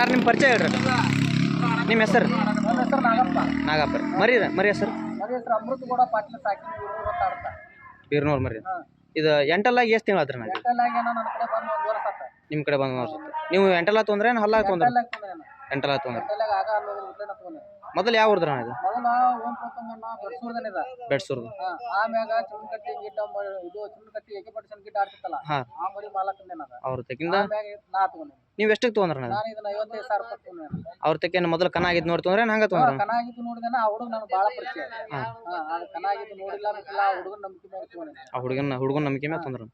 ಅಣ್ಣ ನಿಮ್ಮ ಪರಿಚಯ ಹೇಳ್ರಿ? ನಿಮ್ಮ ಹೆಸರು? ನನ್ನ ಹೆಸರು ನಾಗಪ್ಪ. ನಾಗಪ್ಪ ರೀ ಮರಿ ಮರಿ ಹೆಸರು? ನನ್ನ ಹೆಸರು ಕೂಡ ಪಾಟೀಲ್ ಸಾಕಿ ಅಂತ ಆಡ್ತ ಬೀರ್ನೂರು ಮರಿ ಇದು ಎಂಟಲ್ಲಾಗಿ ಎಷ್ಟು ತಿಂಗಳು ಆತ್ರಿ ನಾ ಎಂಟಲ್ಲಾಗಿ ಏನೋ ನನ್ನ ಕಡೆ ಬಂದು ಒಂದು ವರ್ಷ ಆತ ನಿಮ್ಮ ಕಡೆ ಬಂದು ಅನ್ಸುತ್ತೆ ನೀವು ಎಂಟಲ್ಲ ತೊಂದ್ರೆ ಏನು ಹಲ್ಲ ತೊಂದ್ರೆ? ಎಂಟಲ್ಲಾಗಿ ತೊಂದ್ರೆ. ನಾನು ಎಂಟಲ್ಲ ತೊಂದ್ರೆ ಎಂಟಲ್ಲಾಗಿ ಆಗ ಅಲ್ಲಿ ಹೋದ್ರೆ ತೊಗೊಂಡೆ ಮೊದಲು ಯಾವ ಊರ್ದ್ರ ಇದು? ಮೊದಲ ಓಂ ಪ್ರಥಮನ್ನ ಬೆಡ್ಸೂರ್ದನಿದ ಬೆಡ್ಸೂರ್ದು. ಹಾಂ. ಆಮ್ಯಾಗ ಚುನ್ಕಟ್ಟಿ ಗಿಡ್ಡ ಮ- ಇದು ಚುನ್ಕಟ್ಟಿ ಎಕೆ ಪರ್ಸೆಂಟ್ ಗಿಡ್ಡ ಆಡ್ತಿತ್ತಲ್ಲ ಹಾಂ. ಆ ಮರಿ ಮಾಲಕಂದೆ ನಾನು ಅವ್ರ ತೆಗಿಂದ? ಆಮ್ಯಾಗ ನಾ ತಗೊಂಡೆ ನೀವು ಎಷ್ಟಕ್ಕೆ ತೊಗೊಂಡ್ರ ನಾನು ಇದನ್ನ ಐವತ್ತೈದು ಸಾವಿರ ರೂಪಾಯಿ ತಗೊಂಡೆ ಅವ್ರ ತೆಕ್ಕೇನು ಮೊದಲು ಕನಾಗಿದ್ ಆಗಿದ್ದು ನೋಡಿ ತೊಂದ್ರೆ ಹಂಗೆ ತೊಂದ್ರೆ ಕನಾಗಿದ್ದು ನೋಡಿದೇನ ಆ ಹುಡುಗ ನನಗೆ ಭಾಳ ಪರಿಚಯ. ಹಾಂ. ಕನಾಗಿದ್ ಕನ ಆಗಿದ್ದು ನೋಡಿಲ್ಲ ಅನ್ನಿಲ್ಲ ಆ ಹುಡುಗನ ನಂಬಿಕೆ ಮೇಲೆ ತಗೊಂಡೆ ಆ ಹುಡುಗನ ಹುಡುಗನ ನಂಬಿಕೆ ಮೇಲೆ ತೊಂದ್ರೆ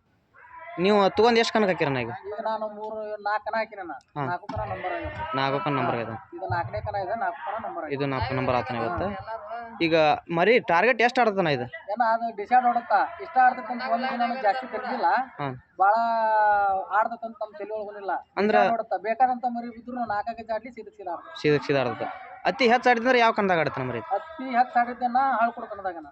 ನೀವು ತಗೊಂಡ್ ಎಷ್ಟು ಕನಕ ಹಾಕಿರ ಈಗ? ಈಗ ನಾನು ಮೂರು ನಾಲ್ಕು ಕನ ಹಾಕಿನ ಹಾಂ. ನಾಲ್ಕು ಕನ ನಂಬರ್ ಆಗೈತೆ. ನಾಲ್ಕು ಕನ್ ನಂಬರ್ ಇದೆ ಇದು ನಾಲ್ಕನೇ ಕನ ಇದೆ ನಾಲ್ಕು ಕನ ನಂಬರ್ ಆಗೈತೆ. ಇದು ನಾಲ್ಕು ನಂಬರ್ ಆತನ ಇವತ್ತು. ಈಗ ಮರಿ ಟಾರ್ಗೆಟ್ ಎಷ್ಟು ಆಡ್ತಾನ ಇದು? ಏನ ಅದು ಡಿಸೈಡ್ ಹೊಡುತ್ತಾ. ಇಷ್ಟ ಆಡ್ತೈತೆ ಅಂತ ಒಂದು ದಿನ ಜಾಸ್ತಿ ತಿಳಿದಿಲ್ಲ. ಹಾಂ. ಭಾಳ ಆಡ್ತೈತೆ ಅಂತ ನಮ್ಮ ತಲೆ ಒಳಗೊನಿಲ್ಲ. ಅಂದ್ರ- ನೋಡುತ್ತಾ ಬೇಕಾದಂತ ಮರಿ ಬಿದ್ರು ನಾಲ್ಕಾಗೆ ಜಾಡ್ಲಿ ಸೀದಾ ಸೀದಾ ಆಡ್ತಾರೆ ಸೀದಾ ಸೀದಾ ಅತಿ ಹೆಚ್ಚು ಆಡಿದ್ರೆ ಯಾವ ಕಂದಾಗ ಆಡ್ತಾನ ಮರಿ ಅತಿ ಹತ್ತು ಆಡಿದ್ದನ್ನ ಹಾಳು ಕನ್ನದಾಗನ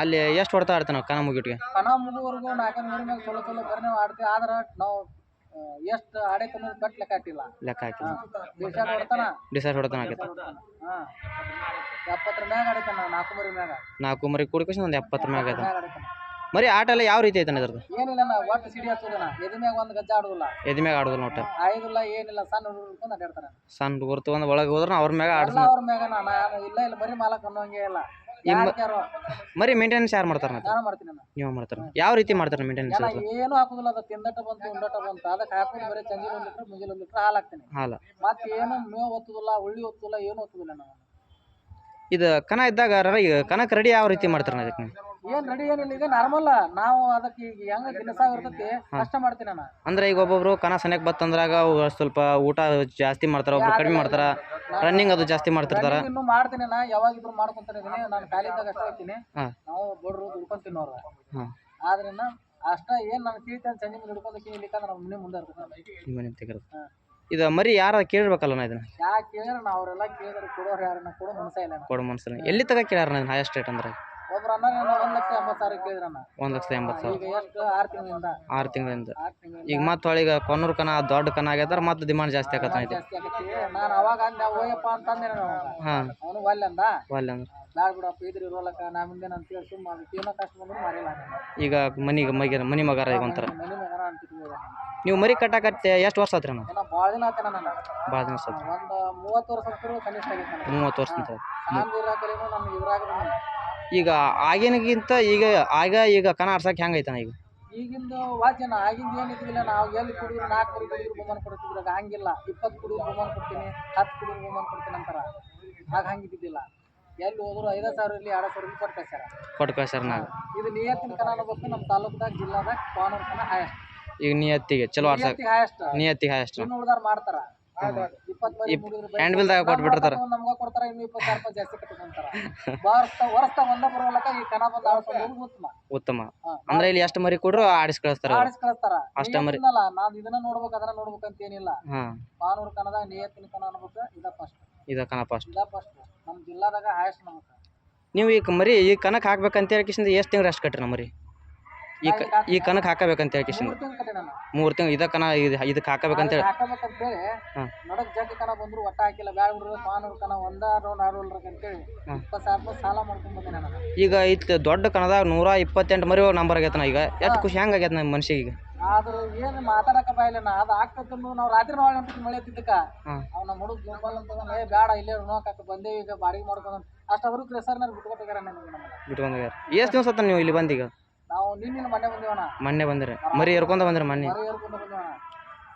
ಅಲ್ಲಿ ಎಷ್ಟು ಹೊಡ್ತಾ ಆಡ್ತಾನ ಕನ ಮುಗಿಟ್ಗೆ? ಕನ ಮುಗುವರೆಗೂ ನಾಲ್ಕು ಮೂರು ಮ್ಯಾಗ ಚಲೋ ಚಲೋ ಕರ್ನೆ ನಾವು ಆಡ್ತೀವಿ. ಆದ್ರೆ ನಾವು ಎಷ್ಟು ಆಡೈತೆ ಅನ್ನೋದು ಕಟ್ ಲೆಕ್ಕ ಹಾಕಿಲ್ಲ. ಲೆಕ್ಕ ಹಾಕಿ ಡಿಸೈಡ್ ಹೊಡ್ತಾನ? ಡಿಸೈಡ್ ಹೊಡ್ತಾನ ಆಗೈತೆ ಹಾಂ. ಎಪ್ಪತ್ತರ ಮ್ಯಾಗ ಆಡೈತಾನ ನಾಲ್ಕು ಮರಿ ಮ್ಯಾಗ. ನಾಲ್ಕು ಮರಿ ಕೂಡ್ಕೇಸಿ ಒಂದು ಎಪ್ಪತ್ತರ ಮ್ಯಾಗ ಮ್ಯಾಗ ಮರಿ ಆಟ ಎಲ್ಲ ಯಾವ ರೀತಿ ಐತನ ಇದ್ರದ್ದು? ಏನಿಲ್ಲ ನಾ ಒಟ್ಟು ಸಿಡಿ ಹಚ್ಚೋದನ ಎದಿ ಮ್ಯಾಗ ಒಂದು ಗಜ್ಜ ಆಡುದಿಲ್ಲ. ಎದ್ ಮ್ಯಾಗ ಆಡೋದಿಲ್ಲ ನೋಟ ಆಯ್ದಿಲ್ಲ ಏನಿಲ್ಲ ಸಣ್ಣ ಹುಡುಗರು ಹಿಡ್ಕೊಂಡು ಅಡ್ಡಾಡ್ತಾರೆ ಸಣ್ಣ ಹುಡುಗರು ಒಂದು ಒಳಗೆ ಹೋದ್ರೆ ಅವ್ರ ಮ್ಯಾಗ ಆಡ್ಸ ಅವ್ರ ಮ್ಯಾಗ ನಾನು ಇಲ್ಲ ಇಲ್ಲ ಬರೀ ಮಾಲಕ್ ಅನ್ನೋಂಗೆ ಇಲ್ಲ. ಮರಿ ಮೇಂಟೆನೆನ್ಸ್ ಯಾರು ಮಾಡ್ತಾರ ನಾನು ಮಾಡ್ತೀನಿ ನಾನು ನೀವು ಮಾಡ್ತಾರ. ಯಾವ ರೀತಿ ಮಾಡ್ತಾರ ಮೇಂಟೆನೆನ್ಸ್ ಎಲ್ಲ ಏನು ಹಾಕುದಿಲ್ಲ ಅದು. ತಿಂದಟ ಬಂತು ಉಂಡಟ ಬಂತು. ಅದಕ್ಕೆ ಹಾಕೋದು ಬರೀ ಚಂಜಿಲ್ ಒಂದು ಲೀಟ್ರ್ ಮುಂಜಾನೆ ಒಂದು ಲೀಟ್ರ್ ಹಾಲು ಹಾಕ್ತೀನಿ. ಹಾಲ. ಮತ್ತೆ ಏನು ಮೇವು ಒತ್ತುದಿಲ್ಲ ಉಳ್ಳಿ ಒತ್ತುದಿಲ್ಲ ಏನು ಒತ್ತುದಿಲ್ಲ ನಾವು ಇದು ಕನ ಇದ್ದಾಗ ರ- ಕನಕ್ ರೆಡಿ ಯಾವ ರೀತಿ ಮಾಡ್ತಾರ ಅದಕ್ಕೆ ನೀವು? ಏನ್ ರೆಡಿ ಏನಿಲ್ಲ ಈಗ ನಾರ್ಮಲ್ ನಾವು ಅದಕ್ಕೆ ಈಗ ಹೆಂಗ ದಿನಸ ಇರ್ತೈತಿ ಕಷ್ಟ ಮಾಡ್ತೀನಿ ನಾನು ಅಂದ್ರೆ ಈಗ ಒಬ್ಬೊಬ್ರು ಕನ ಸನ್ಯಾಕ್ ಬತ್ತಂದ್ರಾಗ ಅವು ಸ್ವಲ್ಪ ಊಟ ಜಾಸ್ತಿ ಮಾಡ್ತಾರ ಒಬ್ರು ಕಡಿಮೆ ಮಾಡ್ತಾರ. ರನ್ನಿಂಗ್ ಅದು ಜಾಸ್ತಿ ಮಾಡ್ತಿರ್ತಾರ? ಇನ್ನು ಇನ್ನೂ ಮಾಡ್ತೀನಿ ನಾ ಯಾವಾಗಿದ್ರು ಮಾಡ್ಕೊಂತಾನೆ ಇದೀನಿ. ನಾನು ಖಾಲಿದ್ದಾಗ ಅಷ್ಟೇ ಹೋಗ್ತೀನಿ ಹಾ. ನಾವು ಬಡ್ರು ದುಡ್ಕೊಂಡ್ ತಿನ್ನೋರು. ಹಾಂ. ಆದ್ರಿಂದ ಅಷ್ಟ ಏನ್ ನಾನು ತಿಳಿತ ಸಂಜೆ ಮುಂದೆ ಹಿಡ್ಕೊಂಡು ಇಲ್ಲಿಕಂದ್ರೆ ನಮ್ಮ ಮನೆ ಮುಂದೆ ಇರ್ತದೆ ಇದ ಮನೆ ತೆಗಿರೋದು ಇದು ಮರಿ ಯಾರ ಕೇಳಬೇಕಲ್ಲ ನಾ ಇದನ್ನ? ಯಾಕೆ ಕೇಳಿದ್ರೆ ನಾ ಅವರೆಲ್ಲ ಕೇಳಿದ್ರೆ ಕೊಡೋರು ಯಾರನ್ನ ಕೊಡೋ ಮನಸ ಇಲ್ಲ. ಕೊಡು ಕೊಡೋ ಮನ್ಸಲ್ಲಿ ಎಲ್ಲಿ ತಗ ಕೇಳ್ಯಾರ ನಾನು ಹೈಯೆಸ್ಟ್ ರೇಟ್ ಅಂದ್ರೆ? ಒಬ್ರು ಒಂದ್ ಲಕ್ಷ ಎಂಬತ್ತು ಸಾವಿರ ಕೇಳಿದ್ರಣ್ಣ ಒಂದು ಲಕ್ಷದ ಎಂಬತ್ತು ಸಾವಿರ. ಈಗ ಎಷ್ಟು? ಆರು ತಿಂಗಳಿಂದ. ಆರು ತಿಂಗಳಿಂದ. ಆರು ತಿಂಗಳಿಂದ. ಈಗ ಮತ್ತೆ ಹೊಳಿಗೆ ಕೊನ್ನೂರು ಕನ ದೊಡ್ಡ ಕನ ಆಗ್ಯದಾರ ಮತ್ತೆ ಡಿಮಾಂಡ್ ಜಾಸ್ತಿ ಆಗತ್ತ ಐತಿ ಜಾಸ್ತಿ ಆಗೈತಿ ನಾನು ಅವಾಗ ಅಂದೆ ಹೋಯಪ್ಪ ಅಂತಂದೆ ನಾನು ಹಾಂ. ಅವನು ಒಲ್ಲೆ ಅಂದ. ಒಲ್ಲೆ ಅಂದ್ರೆ ಬ್ಯಾಡ ಬಿಡಪ್ಪ ಇದ್ರ ಇರೋಲಕ್ಕ ನಾ ಮುಂದೆ ಅಂತೇಳಿ ಸುಮ್ಮ ಅದಕ್ಕೆ ಏನೋ ಕಷ್ಟ ಬಂದ್ರು ಮಾರಿಲ್ಲ ಈಗ ಮನಿಗೆ ಮಗ ಮನಿ ಮಗಾರ ಈಗ ಒಂಥರ. ಮನೆ ಮಗನ ಅಂತಿದ್ವಿ ನೀವು ಮರಿ ಕಟ್ಟಾಕತ್ತೆ ಎಷ್ಟು ವರ್ಷ ಆತ್ರಿ ನಾವು ಏನೋ ಭಾಳ ದಿನ ಆತನ ನಾನು ಭಾಳ ದಿನ ಆತು ಒಂದು ಮೂವತ್ತು ವರ್ಷ ಅಂತೂ ಕನಿಷ್ಠ ಮೂವತ್ತು ವರ್ಷ ಅಂತ. ನಾನು ಇದ್ರಾಗ. ಈಗ ಆಗಿನಗಿಂತ ಈಗ ಆಗ ಈಗ ಕನ ಆಡ್ಸಕ್ಕೆ ಹೆಂಗೆ ಐತನ ಈಗ? ಈಗಿಂದ ವಾಚನ ಆಗಿಂದ ಏನಿದ್ದಿಲ್ಲ ನಾವು ಎಲ್ಲಿ ಕುಡಿದ್ರು ನಾಲ್ಕು ಕುಡಿ ಕುಡಿದ್ರು ಬಹುಮಾನ ಕೊಡ್ತಿದ್ರು ಆಗ ಹಂಗಿಲ್ಲ. ಇಪ್ಪತ್ತು ಕುಡಿದ್ರು ಬಹುಮಾನ ಕೊಡ್ತೀನಿ ಹತ್ತು ಕುಡಿದ್ರು ಬಹುಮಾನ ಕೊಡ್ತೀನಿ ಅಂತಾರ. ಆಗ ಹಂಗಿದ್ದಿದ್ದಿಲ್ಲ ಎಲ್ಲಿ ಹೋದ್ರು ಐದು ಸಾವಿರ ಇರಲಿ ಎರಡು ಸಾವಿರ ಕೊಟ್ಟು ಕಳ್ಸ್ಯಾರ ಕೊಟ್ಟು ಕಳ್ಸ್ಯಾರ ನಾನು ಇದು ನಿಯತ್ತಿನ ಕನ್ನಡ ಬಸ್ ನಮ್ಮ ತಾಲೂಕ್ದಾಗ ಜಿಲ್ಲಾದಾಗ ಪಾವನೂರ್ ಕನ ಹಾಯಸ್ಟ್ ಈಗ ನಿಯತ್ತಿಗೆ ಚಲೋ ಆಡ್ಸಕ್ಕೆ ಹಾಯಸ್ಟ್ ನಿಯತ್ತಿಗೆ ಇನ್ನು ಉಳ್ದಾರ ಮಾಡ್ತಾರ. ಹ್ಯಾಂಡ್ ಬಿಲ್ದಾಗ ಕೊಟ್ಟು ಬಿಟ್ಟಿರ್ತಾರ ನಮ್ಗ ಕೊಡ್ತಾರ ಇನ್ನು ಇಪ್ಪತ್ತಾರು ರೂಪಾಯಿ ಜಾಸ್ತಿ ಕಟ್ಕೊಂತಾರ. ವರ್ಷ ಒಂದ ಬರೋಲಕ್ಕ ಈ ಕನ ಬಂದು ಹೋಗುದು ಉತ್ತಮ. ಉತ್ತಮ. ಅಂದ್ರೆ ಇಲ್ಲಿ ಎಷ್ಟು ಮರಿ ಕೊಡ್ರು ಆಡಿಸ್ ಕಳಿಸ್ತಾರ ಅಷ್ಟ ಆಡಿಸ್ ಕಳಿಸ್ತಾರ. ಅಷ್ಟೇ ಮರಿ. ಇಲ್ಲ ನಾನು ಇದನ್ನ ನೋಡ್ಬೇಕು ಅದನ್ನ ನೋಡ್ಬೇಕು ಅಂತ ಏನಿಲ್ಲ ಪಾನೂರು ಕನ್ನಡ ನಿಯತ್ತಿನ ಕನ ಅನ್ಬೇಕು ಇದ ಫಸ್ಟ್ ಇದ ಕನ ಫಸ್ಟ್ ಇದ ಫಸ್ಟ್ ನಮ್ಮ ಜಿಲ್ಲಾದಾಗ ಹೈಯೆಸ್ಟ್ ನಮಗೆ. ನೀವು ಈಗ ಮರಿ ಈ ಕನಕ್ ಹಾಕ್ಬೇಕಂತ ಹೇಳಿ ಎಷ್ಟು ತಿಂಗಳು ಅಷ್ಟು ಕಟ್ರಿ ನಮ್ಮ ಮರಿ? ಈ ಕ ಈ ಕನಕ್ ಹಾಕಬೇಕಂತ ಹೇಳಿ ಕಿಶನ್. ಮೂರು ತಿಂಗಳು ಇದ ಕನ ಇದು ಇದಕ್ಕೆ ಹಾಕಬೇಕಂತ ಹೇಳಿ. ಹಾಕಬೇಕಂತ ಹೇಳಿ ನೋಡಕ್ ಜಗ್ಗಿ ಕನ ಬಂದ್ರು ಒಟ್ಟ ಹಾಕಿಲ್ಲ ಬ್ಯಾಡ ಬಿಡ್ರಿ ಪಾನೂರು ಕನ ಒಂದ ರೌಂಡ್ ಆಡೋಲ್ರಿ ಅಂತೇಳಿ ಹಾ. ಇಪ್ಪತ್ತು ಸಾವಿರ ರೂಪಾಯಿ ಸಾಲ ಮಾಡ್ಕೊಂಡ್ ಬಂದೆ ನಾನು. ಈಗ ಇತ್ತು ದೊಡ್ಡ ಕಣದಾಗ ನೂರ ಇಪ್ಪತ್ತೆಂಟು ಮರಿ ನಂಬರ್ ಆಗೈತನ ಈಗ ಎಷ್ಟು ಖುಷಿ ಹೆಂಗೆ ಆಗೈತೆ ನಮ್ಮ ಮನ್ಸಿಗೆ ಈಗ? ಆದ್ರೆ ಏನು ಮಾತಾಡಕ ಬಾಯಿಲ್ಲ ನಾ ಅದು ಆಗ್ತದನ್ನು ನಾವು ರಾತ್ರಿ ನೋಡಿ ಅಂತ ಮಳೆ ತಿದ್ದಕ್ಕ ಹಾಂ. ಅವ್ ನಮ್ಮ ಹುಡುಗ ಗೊಂಬಲ್ ಅಂತ ಏ ಬೇಡ ಇಲ್ಲೇ ನೋಡಕ್ಕೆ ಬಂದೇ ಈಗ ಬಾಡಿಗೆ ಮಾಡ್ಕೊಂಡು ಅಷ್ಟಾದ್ರೂ ಕ್ರೆಸರ್ನಾರು ಬಿಟ್ಕೊಟ್ಟಿದ್ದಾರೆ ನನಗೆ ನಮ್ಮನ್ನ. ಬಿಟ್ಕೊಂಡು ಎಷ್ಟು ದಿವಸ ನೀವು ಇಲ್ಲಿ ಬಂದೀಗ ನಾವು ನಿನ್ನಿನ ಮನೆ ಬಂದೇವಣ ಮೊನ್ನೆ ಬಂದ್ರೆ. ಮರಿ ಎರ್ಕೊಂಡ ಬಂದ್ರಿ ಮೊನ್ನೆ. ಮರ ಏರ್ಕೊಂಡು ಬಂದೇವಣ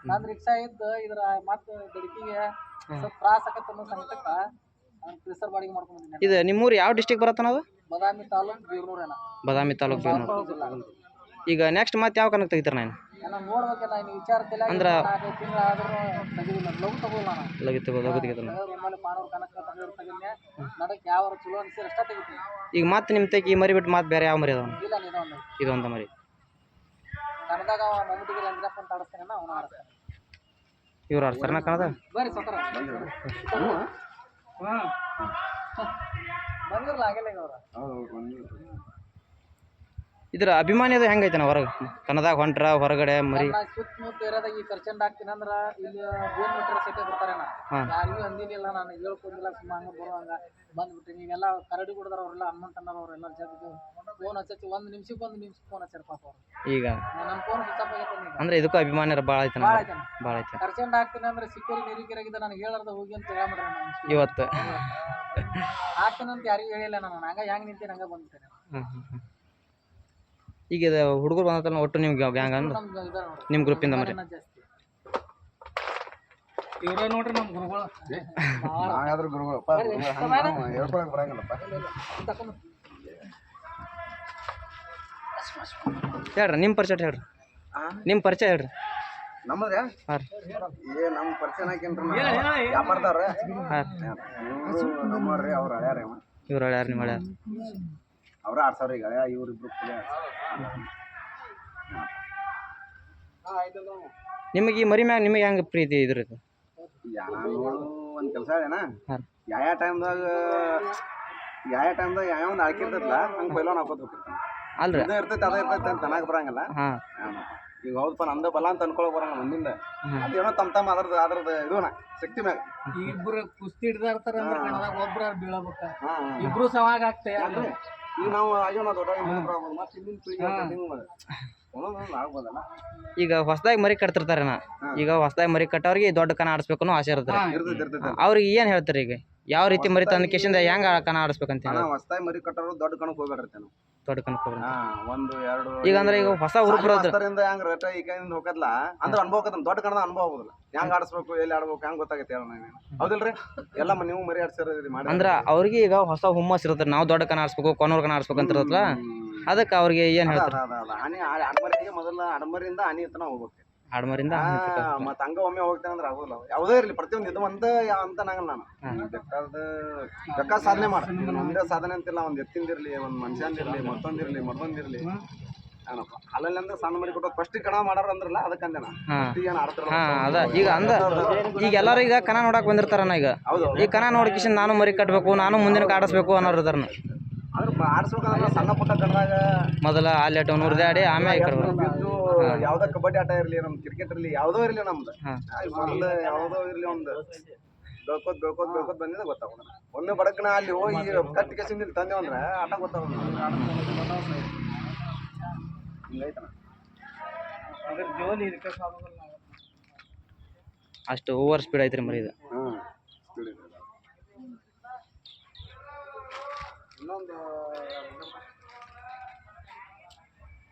ನಂದು ರಿಕ್ಷಾ ಇದ್ದು ಇದ್ರ ಮತ್ತೆ ಗಡಿಕಿಗೆ ಸ್ವಲ್ಪ ತ್ರಾಸ ಆಕತ್ತ ಅನ್ನೋ ಸಂಕಟಕ್ಕ ನಾನು ಕ್ರೆಸರ್ ಬಾಡಿಗೆ ಮಾಡ್ಕೊಂಡು ಬಂದಿನಿ. ಇದು ನಿಮ್ಮೂರು ಯಾವ ಡಿಸ್ಟಿಕ್ ಬರತ್ತನ ಅದು? ಬದಾಮಿ ತಾಲೂಕ್ ಬೀರ್ನೂರೇನ ಬದಾಮಿ ತಾಲೂಕು ಜಿಲ್ಲಾ. ಈಗ ನೆಕ್ಸ್ಟ್ ಮತ್ತೆ ಯಾವ ಕನಕ್ ತೆಗಿತಾರ ನಾನು ನೋಡ್ಬೇಕಲ್ಲ ಇನ್ನು ವಿಚಾರತಿಲ್ಲ ಅಂದ್ರ- ನಾಲ್ಕೈದು ತಿಂಗಳಾದ್ರೂ ತೆಗಿದಿಲ್ಲ ಲಘು ತಗೋಲ್ಲ ನಾನು ಲಗು ತಗೋ. ಲಗು ತೆಗಿತಾನೆ ರೂಮಲ್ಲಿ ಮಾನವ ಕನಕ ತೆಗೆದು ತೆಗಿದ್ನೆ ನಡಕ್ ಯಾವ ಚಲೋ ಅನ್ಸಿರ ಅಷ್ಟೇ ತೆಗಿತೀನಿ. ಈಗ ಮತ್ತೆ ನಿಮ್ಮ ತೆಗಿ ಈ ಮರಿ ಬಿಟ್ಟು ಮತ್ತೆ ಬೇರೆ ಯಾವ ಮರಿ ಅದಾವ? ಇಲ್ಲ ನೀನು ಒಂದು ಇದೊಂದು ಮರಿ. ಇವ್ರ ಅವ ಮಮ್ಮಟಿಗೆ ಅಂದ್ರಪ್ಪ ಅಂತ ಆಡಿಸ್ತಾನೆ ಅವನು ಆಡಿಸ್ತಾನೆ ಇವ್ರು ಆಡ್ತಾರನ ಸೊಕರ ಬಂದಿರಲ್ಲ ಆಗಿಲ್ಲ ಈಗ ಅವ್ರು ಇದ್ರ ಅಭಿಮಾನಿ ಅದು ಹೆಂಗೈತನ ಹೊರಗೆ? ಕನ್ನದಾಗ ಹೊಂಟ್ರ ಹೊರಗಡೆ ಮರಿ. ಸುತ್ತಮುತ್ತ ಏರಿಯಾದಾಗ ಈ ಖರ್ಚಂಡ್ ಹಾಕ್ತೀನಿ ಅಂದ್ರ ಇಲ್ಲಿ ಬೋನ್ ಮೀಟರ್ ಸೈತೆ ಬರ್ತಾರೆ ನಾ ಹಾಂ. ಯಾರಿಗೂ ಅಂದಿನಿಲ್ಲ ನಾನು ಹೇಳ್ಕೊಂಡಿಲ್ಲ ಸುಮ್ಮ ಹಂಗ ಬರುವಂಗ ಬಂದ್ಬಿಟ್ಟಿನಿ ಈಗೆಲ್ಲ ಕರಡಿ ಕುಡ್ದಾರ ಅವ್ರೆಲ್ಲ ಹನುಮಂತ ಅವರೆಲ್ಲಾ ಅವ್ರೆಲ್ಲ ಫೋನ್ ಹಚ್ಚಿ ಒಂದು ನಿಮಿಷಕ್ಕೆ ಒಂದು ನಿಮಿಷ ಫೋನ್ ಹಚ್ಚಾರ ಪಾಪ ಅವ್ರು. ಈಗ? ನನ್ನ ಫೋನ್ ಸ್ವಿಚ್ ಆಫ್ ಆಗೈತೆ ಈಗ ಅಂದ್ರೆ ಇದಕ್ಕೂ ಅಭಿಮಾನಿಯರ ಭಾಳ ಐತನ ಭಾಳ ಐತೆ ಭಾಳ ಐತೆ. ಖರ್ಚಂಡ್ ಹಾಕ್ತೀನಿ ಅಂದ್ರೆ ಸಿಕ್ಕೂರಿ ನೀರಿಗಿರಾಗಿದ್ದ ನನಗೆ ಹೇಳಾರ್ದ ಹೋಗಿ ಅಂತ ಹೇಳ್ಬಿಡ್ರಿ ನಾನು ಇವತ್ತು. ಹಾಕ್ತೀನಿ ಅಂತ ಯಾರಿಗೂ ಹೇಳಿಲ್ಲ ನಾನು. ಹಂಗ ಹೆಂಗ್ ನಿಂತೀನಿ ಹಂಗ ಬಂದ್ಬಿಟ್ಟೆ ಹ್ಮ್, ಹ್ಮ್, ಹ್ಮ್. ಈಗ ಇದು ಹುಡುಗರು ಬಂದತ್ತಲ್ಲ ಒಟ್ಟು ನಿಮ್ಗೆ ಗ್ಯಾಂಗ್ ಅಂದ್ರೆ? ನಿಮ್ ನಿಮ್ಮ ಗ್ರೂಪಿಂದ ಮರಿ. ಇನ್ನ ಜಾಸ್ತಿ. ಇವ್ರ ನೋಡ್ರಿ ನಮ್ಮ ಗುರುಗಳು. ನಾವಾದ್ರೂ ಗುರುಗಳಪ್ಪ ಹೇಳ್ಕೊಳಕ್ ಬರಂಗಿಲ್ಲಪ್ಪ. ತಕೊಂಡ್ ಹೇಳ್ರಿ ನಿಮ್ಮ ಪರಿಚಯ ಹೇಳ್ರಿ. ನಿಮ್ಮ ಪರಿಚಯ ಹೇಳ್ರಿ. ನಮ್ಮದ್ರಿ ಹಾಂ ಏ ನಮ್ಮ ಪರಿಚಯ ಹಾಕೇನ್ರಿ ವ್ಯಾಪಾರದವ್ರ? ಹಾಂ ಇವರು ನಮ್ಮವ್ರಿ ಅವ್ರ ಹಳ್ಯಾರ ಇವ ಇವ್ರು ಹೇಳ್ಯಾರ ನಿಮ್ಮ ಹೇಳ್ಯಾರ. ಅವ್ರ ಆರು ಸಾವಿರ ಈಗ ಇವ್ರಿಬ್ರು ನಿಮಗೆ ಈ ಮರಿ ಮ್ಯಾಗ ನಿಮಗೆ ಹೆಂಗೆ ಪ್ರೀತಿ ಇದ್ರದ್ದು ನಾನು ಒಂದ್ ಕೆಲಸ ಹಾಂ. ಯಾವ ಟೈಮ್ದಾಗ ಯಾವ ಟೈಮ್ದಾಗ ಯಾವ ಒಂದು ಹಾಕಿರ್ತೈತಲ್ಲ ಹಂಗೆ ಪೈಲೋನ್ ಹಾಕೋದು ಅಲ್ರಿ. ಇದು ಇರ್ತೈತೆ ಅದ ಇರ್ತೈತೆ ಅಂತ ತನಕ ಬರಂಗಿಲ್ಲ. ಈಗ ಹೌದಪ್ಪ ನಂದ ಬಲ ಅಂತ ಅನ್ಕೊಳಕ್ ಬರಂಗ ಮುಂದಿಂದ. ಅದೇನೋ ತಮ್ಮ ತಮ್ಮ ಅದ್ರದ್ದು ಅದ್ರದ್ದು ಇದೂನ ಶಕ್ತಿ ಮ್ಯಾಗ. ಇಬ್ರು ಕುಸ್ತಿ ಹಿಡ್ದಾರ್ತಾರ ಒಬ್ರ ಬೀಳಬೇಕ. ಇಬ್ರು ಸವಾಗ ಆಗ್ತೇ ಅಂದ್ರೆ ಈಗ ನಾವು ಆಗ್ಯಾವ ನಾವು ದೊಡ್ಡ ಆಗ್ಬೋದು ಮತ್ತೆ ಹಿಂದಿನ ಪೀಳಿಗೆ ಆಗ್ತದೆ, ಹಿಂಗ್ ಮಾಡೋದು. ಒಂದೊಂದೊಂದು ಆಗ್ಬೋದಲ್ಲ? ಈಗ ಹೊಸದಾಗಿ ಮರಿ ಕಟ್ತಿರ್ತಾರಣ್ಣ ಈಗ ಹೊಸದಾಗಿ ಮರಿ ಕಟ್ಟೋರಿಗೆ ದೊಡ್ಡ ಕಣ ಆಡಿಸ್ಬೇಕು ಅನ್ನೋ ಆಸೆ ಇರುತ್ತೆ. ಇರ್ತೈತೆ ಇರ್ತೈತೆ ಅವ್ರಿಗೆ ಏನು ಹೇಳ್ತಾರೆ ಈಗ? ಯಾವ ರೀತಿ ಮರಿ ತಂದ ಕೇಶಿಂದ ಹೆಂಗೆ ಕಣ ಆಡಿಸ್ಬೇಕಂತ ಹೊಸದಾಗಿ ಹೇಳಿ ಹೊಸ್ತಾಗಿ ಮರಿ ಕಟ್ಟೋರು ದೊಡ್ಡ ಕಣಕ್ ಹೋಗ್ಬೇಡ್ರಿ ನಾವು. ದೊಡ್ಡ ಕಣ ಹಾ ಒಂದು ಎರಡು ಈಗ ಅಂದ್ರೆ ಈಗ ಹೊಸ ಬರೋದು ಮಾಸ್ತರಿಂದ ಹೆಂಗ್ ರೇಟ ಈ ಕೈಯಿಂದ ಹೋಗದ್ಲ? ಅಂದ್ರೆ ಅನುಭವ ದೊಡ್ಡ ಕಣದ ಅನುಭವ ಆಗುದಿಲ್ಲ. ಹೆಂಗ್ ಆಡಿಸ್ಬೇಕು ಎಲ್ಲಿ ಆಡ್ಬೇಕು ಹೆಂಗ್ ಗೊತ್ತಾಗತ್ತೆ ಹೇಳ ನೀನು. ಹೌದಿಲ್ರಿ? ಎಲ್ಲ ನೀವು ಮರಿ ಆಡ್ಸಿರೋದ್ರಿ ಮಾಡಿ ಅಂದ್ರೆ ಅವ್ರಿಗೆ ಈಗ ಹೊಸ ಹುಮ್ಮಸ್ ಇರುತ್ತೆ. ನಾವು ದೊಡ್ಡ ಕಣ ಆಡ್ಸ್ಬೇಕು ಕೊನೂರ್ ಕಣ ಆಡ್ಸ್ಬೇಕು ಅಂತ ಇರತ್ತಲ್ಲ ಅದಕ್ಕೆ ಅವ್ರಿಗೆ ಏನ್ ಅದ ಹೇಳ್ತಾರೆ? ಅದ ಅದ. ಅಡ್ಮರಿಗೆ ಮೊದಲ ಅಡಮರಿಯಿಂದ ಆನಿ ತನ ಹೋಗ್ಬೇಕು. ಆಡ್ಮರಿಂದ ಮತ್ತೆ ಹಂಗ ಒಮ್ಮೆ ಹೋಗ್ತೇನೆ ಅಂದ್ರೆ ಆಗೋಲ್ಲ ಯಾವುದೇ ಇರ್ಲಿ ಪ್ರತಿಯೊಂದು ಇದು ಒಂದ ಅಂತ ನಂಗಲ್ಲ ನಾನು. ಬೇಕಾದ ಬೇಕಾದ ಸಾಧನೆ ಮಾಡ. ಒಂದೇ ಸಾಧನೆ ಅಂತಿಲ್ಲ. ಒಂದ್ ಎತ್ತಿಂದಿರ್ಲಿ ಒಂದ್ ಮನುಷ್ಯಂದಿರ್ಲಿ ಮತ್ತೊಂದಿರ್ಲಿ ಮತ್ತೊಂದಿರ್ಲಿ ಏನಪ್ಪ ಅಲ್ಲಲ್ಲಿ ಅಂದ್ರೆ ಸಣ್ಣ ಮರಿ ಕೊಟ್ಟು ಫಸ್ಟ್ ಕಣ ಮಾಡಾರ ಅಂದ್ರಲ್ಲ ನಾನು. ಅದ. ಈಗ ಅಂದ ಈಗ ಎಲ್ಲರೂ ಈಗ ಕಣ ನೋಡಕ್ ಬಂದಿರ್ತಾರಣ್ಣ ಈಗ. ಹೌದು ಈ ಕಣ ನೋಡ್ಕಿಶನ್ ನಾನು ಮರಿ ಕಟ್ಟಬೇಕು ನಾನು ಮುಂದಿನ ಆಡಿಸ್ಬೇಕು ಅನ್ನೋರು ಆದ್ರೆ ಆಡ್ಸ್ಬೇಕಂದ್ರೆ ಸಣ್ಣ ಪುಟ್ಟ ಕಣದಾಗ ಮೊದಲ ಅಲ್ಲಿ ಆಡಿ ಆಮೇಲೆ ಈ ಕಡೆ ಬರೋದು. ಬಿದ್ದು ಯಾವ್ದ ಕಬಡ್ಡಿ ಆಟ ಇರ್ಲಿ ನಮ್ ಕ್ರಿಕೆಟ್ ಇರ್ಲಿ ಯಾವ್ದೋ ಇರ್ಲಿ ನಮ್ದು. ಹಾಂ. ಯಾವುದೋ ಯಾವ್ದೋ ಇರ್ಲಿ ಒಂದು ಬೆಳ್ಕೋತ್ ಬೆಳ್ಕೋತ್ ಬೆಳ್ಕೋತ್ ಬಂದಿದೆ ಗೊತ್ತಾಗೋಣ ಒಮ್ಮೆ ಬಡಕ್ನ ಅಲ್ಲಿ ಹೋಗಿ ಕಟ್ಟಿ ಕೆಸಿಂದ ಇಲ್ಲಿ ತಂದೆ ಅಂದ್ರೆ ಆಟ ಗೊತ್ತಾಗೋಣ ಹಿಂಗೈತನ ಅಷ್ಟು ಓವರ್ ಸ್ಪೀಡ್ ಐತ್ರಿ ಮರಿ ಇದು ಹ್ಮ್. speed ಇದೆ. ಇನ್ನೊಂದು